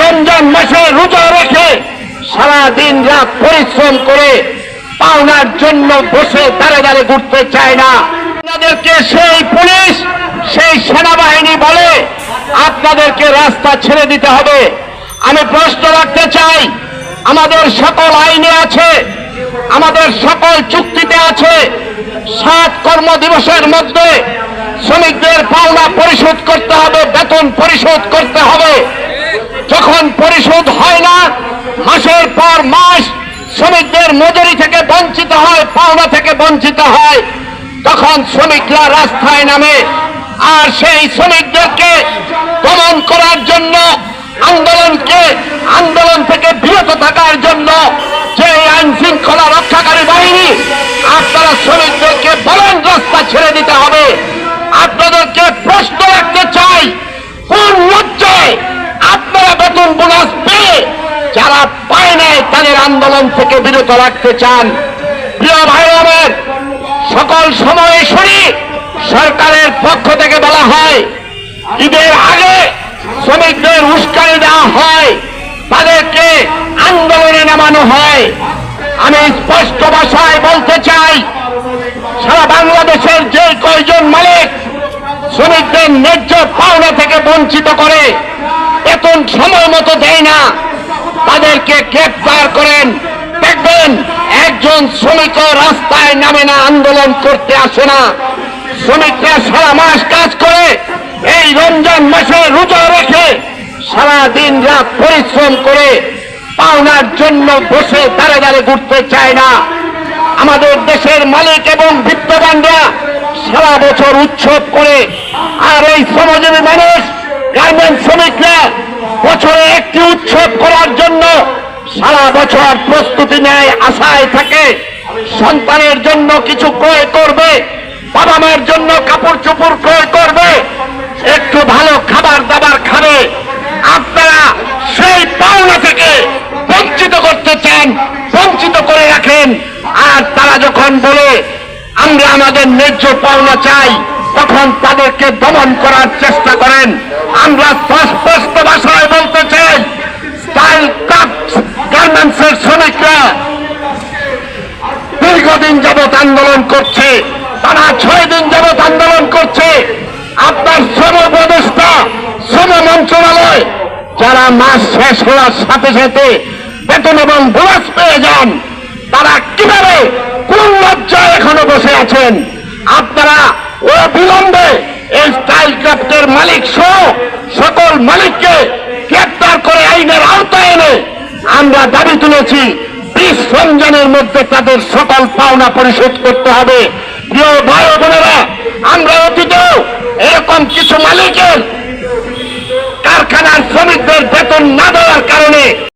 রমজান মাসে রোজা রেখে সারা দিন রাত পরিশ্রম করে পাওনার জন্য বসে দাঁড়ে দাঁড়ে ঘুরতে চায় না। আপনাদেরকে সেই পুলিশ, সেই সেনাবাহিনী বলে আপনাদেরকে রাস্তা ছেড়ে দিতে হবে। আমি প্রশ্ন রাখতে চাই, আমাদের সকল আইনে আছে, আমাদের সকল চুক্তিতে আছে, সাত কর্ম দিবসের মধ্যে শ্রমিকদের পাওনা পরিশোধ করতে হবে, বেতন পরিশোধ করতে হবে। যখন পরিশোধ হয় না, মাসের পর মাস শ্রমিকদের মজুরি থেকে বঞ্চিত হয়, পাওনা থেকে বঞ্চিত হয়, তখন শ্রমিকরা রাস্তায় নামে। আর সেই শ্রমিকদেরকে আন্দোলন থেকে বিরত রাখতে চান। প্রিয় ভাই আমার সকল সময় শুনি সরকারের পক্ষ থেকে বলা হয়, ঈদের আগে শ্রমিকদের উস্কানি দেওয়া হয়, তাদেরকে আন্দোলনে নামানো হয়। আমি স্পষ্ট ভাষায় বলতে চাই, সারা বাংলাদেশের যে কয়জন মালিক শ্রমিকদের ন্যায্য পাওনা থেকে বঞ্চিত করে, বেতন সময় মতো দেয় না তাদেরকে গ্রেপ্তার করেন। দেখবেন, একজন শ্রমিক রাস্তায় নামে না, আন্দোলন করতে আসে না। শ্রমিকরা সারা মাস কাজ করে, এই রমজান মাসে রোজা রেখে সারা দিন রাত পরিশ্রম করে পাওনার জন্য বসে দাঁড়ে দাঁড়ে ঘুরতে চায় না। আমাদের দেশের মালিক এবং বিত্তবানরা সারা বছর উৎসব করে, আর এই শ্রমজীবী মানুষ, গার্মেন্ট শ্রমিকরা বছরে একটি উৎসব জন্য সারা বছর প্রস্তুতি নেয়, আশায় থাকে। সন্তানের জন্য কিছু ক্রয় করবে, বাবা মায়ের জন্য কাপড় চোপড় ক্রয় করবে, একটু ভালো খাবার দাবার খাবে। আপনারা সেই পাওনা থেকে বঞ্চিত করতে চান, বঞ্চিত করে রাখেন। আর তারা যখন বলে, আমরা আমাদের ন্যায্য পাওনা চাই, তখন তাদেরকে দমন করার চেষ্টা করেন। আমরা আন্দোলন করছে, তারা ছয় দিন যাবৎ আন্দোলন করছে। আপনার শ্রম উপদেষ্টা, শ্রম মন্ত্রণালয়, যারা মাস শেষ হওয়ার সাথে সাথে বেতন এবং বোনাস পেয়ে যান, তারা কীভাবে, কোন লজ্জায় এখনও বসে আছেন? আপনারা ও বিলম্বে এই স্টাইল ক্রাফটের মালিক সহ সকল মালিককে গ্রেপ্তার করে আইনের আওতায় এনে আমরা দাবি তুলেছি। বিশ রমজানের মধ্যে তাদের সকল পাওনা পরিশোধ করতে হবে। প্রিয় ভাই বোনেরা, আমরা অতীতেও এরকম কিছু মালিকের কারখানার শ্রমিকদের বেতন না দেওয়ার কারণে